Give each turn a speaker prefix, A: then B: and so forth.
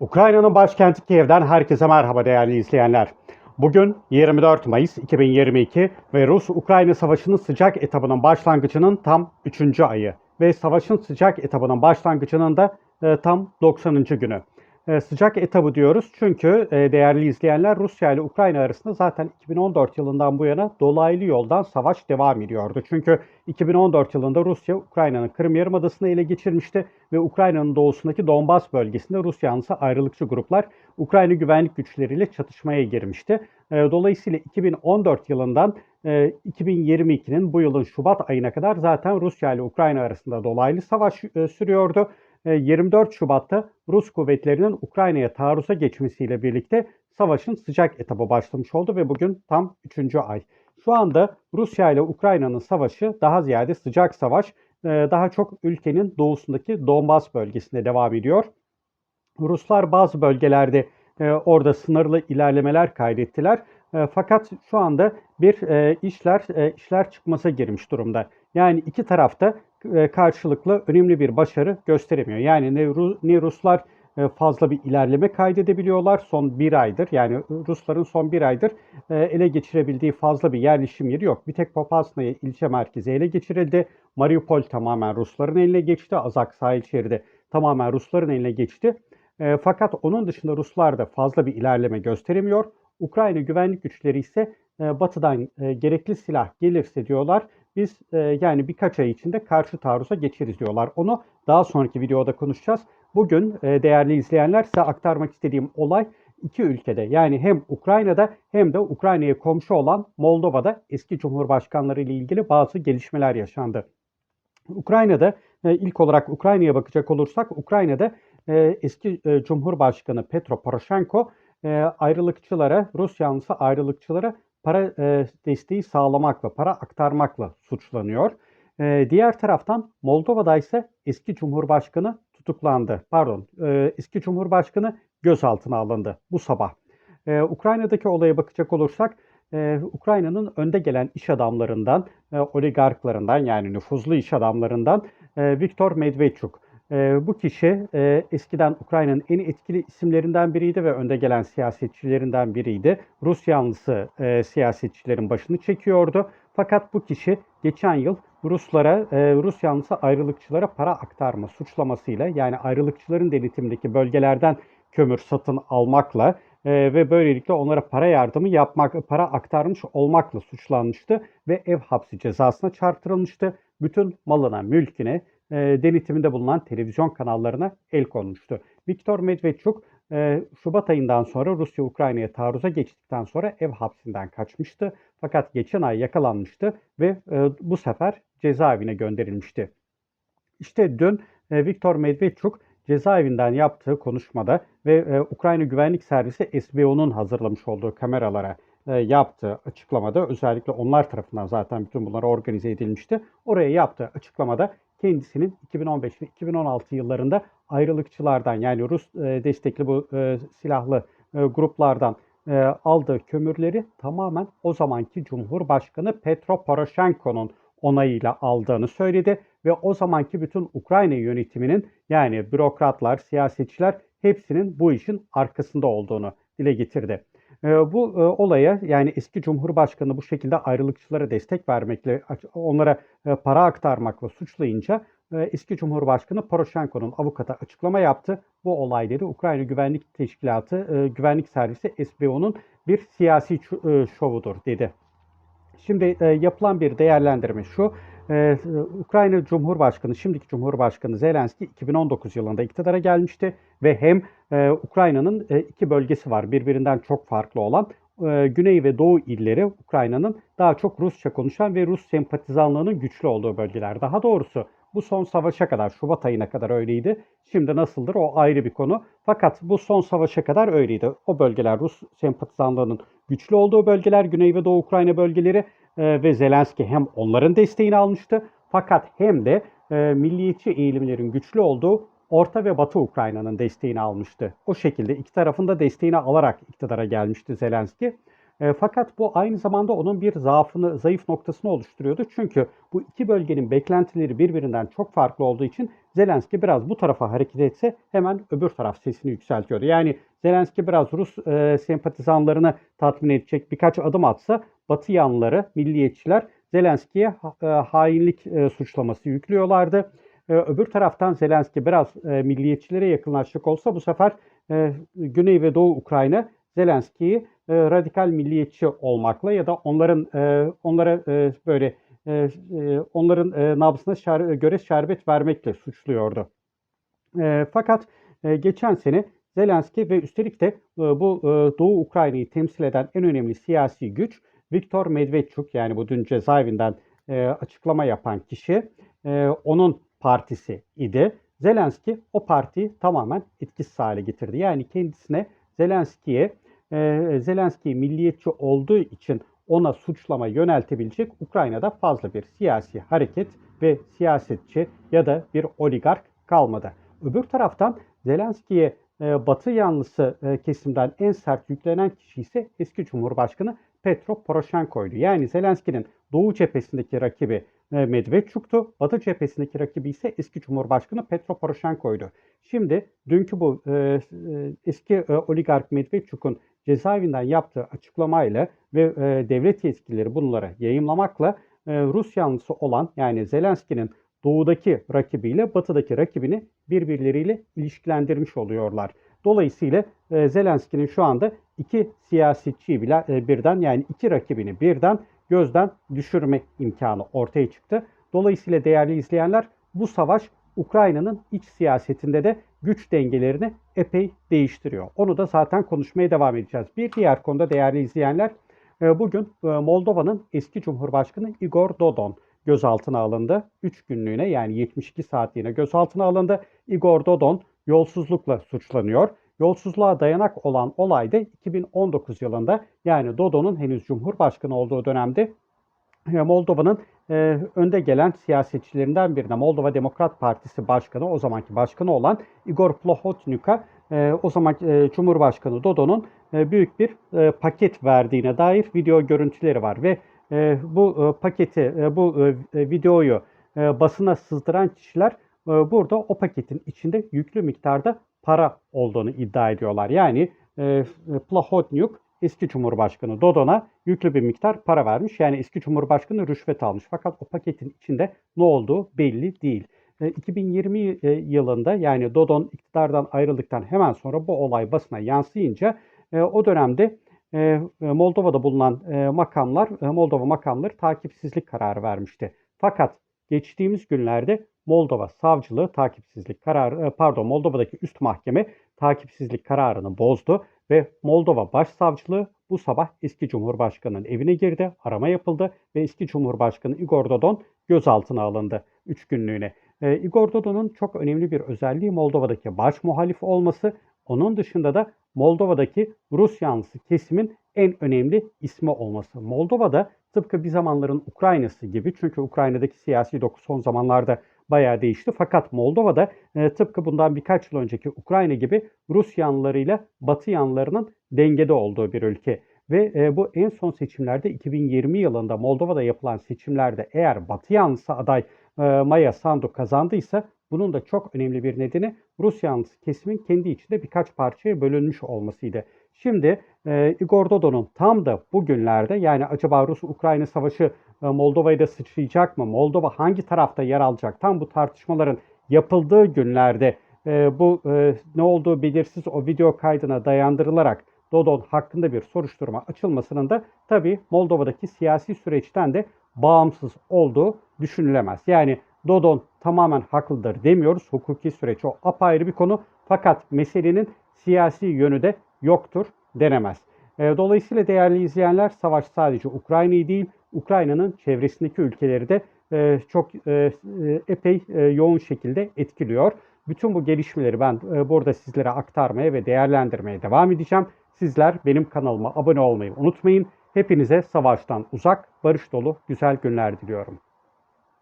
A: Ukrayna'nın başkenti Kiev'den herkese merhaba değerli izleyenler. Bugün 24 Mayıs 2022 ve Rus-Ukrayna Savaşı'nın sıcak etabının başlangıcının tam 3. ayı ve savaşın sıcak etabının başlangıcının da e, tam 90. günü. E, sıcak etabı diyoruz çünkü e, değerli izleyenler Rusya ile Ukrayna arasında zaten 2014 yılından bu yana dolaylı yoldan savaş devam ediyordu. Çünkü 2014 yılında Rusya Ukrayna'nın Kırım Yarımadası'nı ele geçirmişti ve Ukrayna'nın doğusundaki Donbas bölgesinde Rus yanlısı ayrılıkçı gruplar Ukrayna güvenlik güçleriyle çatışmaya girmişti. E, Dolayısıyla 2014 yılından e, 2022'nin bu yılın Şubat ayına kadar zaten Rusya ile Ukrayna arasında dolaylı savaş sürüyordu. E, 24 Şubat'ta Rus kuvvetlerinin Ukrayna'ya taarruza geçmesiyle birlikte savaşın sıcak etabı başlamış oldu ve bugün tam 3. ay. Şu anda Rusya ile Ukrayna'nın savaşı daha ziyade sıcak savaş, e, daha çok ülkenin doğusundaki Donbas bölgesinde devam ediyor. Ruslar bazı bölgelerde e, orada sınırlı ilerlemeler kaydettiler. E, fakat şu anda bir işler işler çıkmasa girmiş durumda. Yani iki tarafta karşılıklı önemli bir başarı gösteremiyor. Yani ne, Ru- ne Ruslar e, fazla bir ilerleme kaydedebiliyorlar son bir aydır. Yani Rusların son bir aydır e, ele geçirebildiği fazla bir yerleşim yeri yok. Bir tek Popasnaya ilçe merkezi ele geçirildi. Mariupol tamamen Rusların eline geçti. Azak sahil şeridi tamamen Rusların eline geçti. E, fakat onun dışında Ruslar da fazla bir ilerleme gösteremiyor. Ukrayna güvenlik güçleri ise batıdan gerekli silah gelirse diyorlar biz e, yani birkaç ay içinde karşı taarruza geçeriz diyorlar. Onu daha sonraki videoda konuşacağız. Bugün e, değerli izleyenler size aktarmak istediğim olay iki ülkede yani hem Ukrayna'da hem de Ukrayna'ya komşu olan Moldova'da eski cumhurbaşkanları ile ilgili bazı gelişmeler yaşandı. Ukrayna'da e, ilk olarak Ukrayna'ya bakacak olursak Ukrayna'da e, eski e, Cumhurbaşkanı Petro Poroshenko e, ayrılıkçılara, Rus yanlısı ayrılıkçılara para e, desteği sağlamakla, para aktarmakla suçlanıyor. E, diğer taraftan Moldova'da ise eski Cumhurbaşkanı tutuklandı. Pardon, e, eski Cumhurbaşkanı gözaltına alındı bu sabah. Ukrayna'daki olaya bakacak olursak, Ukrayna'nın önde gelen iş adamlarından, oligarklarından yani nüfuzlu iş adamlarından Viktor Medvedchuk. E, bu kişi e, eskiden Ukrayna'nın en etkili isimlerinden biriydi ve önde gelen siyasetçilerinden biriydi. Rus yanlısı e, siyasetçilerin başını çekiyordu. Fakat bu kişi geçen yıl Ruslara, e, Rus yanlısı ayrılıkçılara para aktarma suçlamasıyla yani ayrılıkçıların denetimindeki bölgelerden kömür satın almakla e, ve böylelikle onlara para yardımı yapmak, para aktarmış olmakla suçlanmıştı ve ev hapsi cezasına çarptırılmıştı. Bütün malına, mülküne, e, denetiminde bulunan televizyon kanallarına el konmuştu. Viktor Medvedchuk e, Şubat ayından sonra Rusya Ukrayna'ya taarruza geçtikten sonra ev hapsinden kaçmıştı. Fakat geçen ay yakalanmıştı ve e, bu sefer cezaevine gönderilmişti. İşte dün e, Viktor Medvedchuk cezaevinden yaptığı konuşmada ve e, Ukrayna Güvenlik Servisi SBO'nun hazırlamış olduğu kameralara e, yaptığı açıklamada özellikle onlar tarafından zaten bütün bunlar organize edilmişti. Oraya yaptığı açıklamada kendisinin 2015 ve 2016 yıllarında ayrılıkçılardan yani Rus e, destekli bu e, silahlı e, gruplardan aldığı kömürleri tamamen o zamanki Cumhurbaşkanı Petro Poroshenko'nun onayıyla aldığını söyledi ve o zamanki bütün Ukrayna yönetiminin yani bürokratlar, siyasetçiler hepsinin bu işin arkasında olduğunu dile getirdi. E, bu e, olaya yani eski Cumhurbaşkanı bu şekilde ayrılıkçılara destek vermekle, onlara e, para aktarmakla suçlayınca e, eski Cumhurbaşkanı Poroshenko'nun avukata açıklama yaptı. Bu olay dedi Ukrayna Güvenlik Teşkilatı, Güvenlik Servisi SBO'nun bir siyasi şovudur dedi. Şimdi e, yapılan bir değerlendirme şu. e, Ukrayna Cumhurbaşkanı, şimdiki Cumhurbaşkanı Zelenski 2019 yılında iktidara gelmişti ve hem e, Ukrayna'nın e, iki bölgesi var birbirinden çok farklı olan. E, Güney ve Doğu illeri Ukrayna'nın daha çok Rusça konuşan ve Rus sempatizanlığının güçlü olduğu bölgeler. Daha doğrusu bu son savaşa kadar, Şubat ayına kadar öyleydi. Şimdi nasıldır o ayrı bir konu. Fakat bu son savaşa kadar öyleydi. O bölgeler Rus sempatizanlığının güçlü olduğu bölgeler, Güney ve Doğu Ukrayna bölgeleri e, ve Zelenski hem onların desteğini almıştı. Fakat hem de e, milliyetçi eğilimlerin güçlü olduğu Orta ve Batı Ukrayna'nın desteğini almıştı. O şekilde iki tarafın da desteğini alarak iktidara gelmişti Zelenski. E, fakat bu aynı zamanda onun bir zaafını, zayıf noktasını oluşturuyordu. Çünkü bu iki bölgenin beklentileri birbirinden çok farklı olduğu için Zelenski biraz bu tarafa hareket etse hemen öbür taraf sesini yükseltiyordu. Yani Zelenski biraz Rus e, sempatizanlarını tatmin edecek birkaç adım atsa Batı yanlıları, milliyetçiler Zelenski'ye e, hainlik e, suçlaması yüklüyorlardı. E, öbür taraftan Zelenski biraz e, milliyetçilere yakınlaşacak olsa bu sefer e, Güney ve Doğu Ukrayna Zelenski'yi e, radikal milliyetçi olmakla ya da onların e, onlara e, böyle e, e, onların e, nabzına şer, göre şerbet vermekle suçluyordu. E, fakat e, geçen sene Zelenski ve üstelik de e, bu e, Doğu Ukrayna'yı temsil eden en önemli siyasi güç Viktor Medvedchuk yani bu dün cezaevinden e, açıklama yapan kişi e, onun partisi idi. Zelenski o partiyi tamamen etkisiz hale getirdi. Yani kendisine Zelenski'ye e, Zelenski milliyetçi olduğu için ona suçlama yöneltebilecek Ukrayna'da fazla bir siyasi hareket ve siyasetçi ya da bir oligark kalmadı. Öbür taraftan Zelenski'ye e, Batı yanlısı e, kesimden en sert yüklenen kişi ise eski Cumhurbaşkanı Petro Poroshenko'ydu. Yani Zelenski'nin Doğu cephesindeki rakibi e, Medvedchuk'tu. Batı cephesindeki rakibi ise eski Cumhurbaşkanı Petro Poroshenko'ydu. Şimdi dünkü bu e, e, eski e, oligark Medvedchuk'un cezaevinden yaptığı açıklamayla ve e, devlet yetkilileri bunları yayımlamakla e, Rus yanlısı olan yani Zelenski'nin doğudaki rakibiyle batıdaki rakibini birbirleriyle ilişkilendirmiş oluyorlar. Dolayısıyla e, Zelenski'nin şu anda iki siyasetçiyi bile e, birden yani iki rakibini birden gözden düşürme imkanı ortaya çıktı. Dolayısıyla değerli izleyenler bu savaş Ukrayna'nın iç siyasetinde de güç dengelerini epey değiştiriyor. Onu da zaten konuşmaya devam edeceğiz. Bir diğer konuda değerli izleyenler e, bugün e, Moldova'nın eski Cumhurbaşkanı Igor Dodon gözaltına alındı. 3 günlüğüne yani 72 saatliğine gözaltına alındı. Igor Dodon yolsuzlukla suçlanıyor. Yolsuzluğa dayanak olan olay da 2019 yılında yani Dodon'un henüz Cumhurbaşkanı olduğu dönemde Moldova'nın e, önde gelen siyasetçilerinden birine Moldova Demokrat Partisi Başkanı o zamanki başkanı olan Igor Plahotniuk'a e, o zaman e, Cumhurbaşkanı Dodon'un e, büyük bir e, paket verdiğine dair video görüntüleri var ve e, bu e, paketi e, bu e, videoyu e, basına sızdıran kişiler e, burada o paketin içinde yüklü miktarda para olduğunu iddia ediyorlar. Yani e, Plahotniuk eski Cumhurbaşkanı Dodon'a yüklü bir miktar para vermiş. Yani eski Cumhurbaşkanı rüşvet almış. Fakat o paketin içinde ne olduğu belli değil. 2020 e, yılında yani Dodon iktidardan ayrıldıktan hemen sonra bu olay basına yansıyınca e, o dönemde e, Moldova'da bulunan makamlar, Moldova makamları takipsizlik kararı vermişti. Fakat geçtiğimiz günlerde Moldova savcılığı takipsizlik kararı, pardon Moldova'daki üst mahkeme takipsizlik kararını bozdu ve Moldova Başsavcılığı bu sabah eski Cumhurbaşkanı'nın evine girdi, arama yapıldı ve eski Cumhurbaşkanı Igor Dodon gözaltına alındı 3 günlüğüne. E, Igor Dodon'un çok önemli bir özelliği Moldova'daki baş muhalif olması. Onun dışında da Moldova'daki Rus yanlısı kesimin en önemli ismi olması. Moldova'da tıpkı bir zamanların Ukrayna'sı gibi çünkü Ukrayna'daki siyasi doku son zamanlarda bayağı değişti. Fakat Moldova'da e, tıpkı bundan birkaç yıl önceki Ukrayna gibi Rus yanlılarıyla Batı yanlılarının dengede olduğu bir ülke. Ve e, bu en son seçimlerde 2020 yılında Moldova'da yapılan seçimlerde eğer Batı yanlısı aday e, Maya Sandu kazandıysa bunun da çok önemli bir nedeni Rus yanlısı kesimin kendi içinde birkaç parçaya bölünmüş olmasıydı. Şimdi e, Igor Dodon'un tam da bugünlerde yani acaba Rus-Ukrayna savaşı e, Moldova'ya da sıçrayacak mı? Moldova hangi tarafta yer alacak? Tam bu tartışmaların yapıldığı günlerde e, bu e, ne olduğu belirsiz o video kaydına dayandırılarak Dodon hakkında bir soruşturma açılmasının da tabii Moldova'daki siyasi süreçten de bağımsız olduğu düşünülemez. Yani Dodon tamamen haklıdır demiyoruz. Hukuki süreç o apayrı bir konu. Fakat meselenin siyasi yönü de yoktur denemez. E, dolayısıyla değerli izleyenler savaş sadece Ukrayna'yı değil Ukrayna'nın çevresindeki ülkeleri de e, çok e, epey yoğun şekilde etkiliyor. Bütün bu gelişmeleri ben burada sizlere aktarmaya ve değerlendirmeye devam edeceğim. Sizler benim kanalıma abone olmayı unutmayın. Hepinize savaştan uzak, barış dolu güzel günler diliyorum.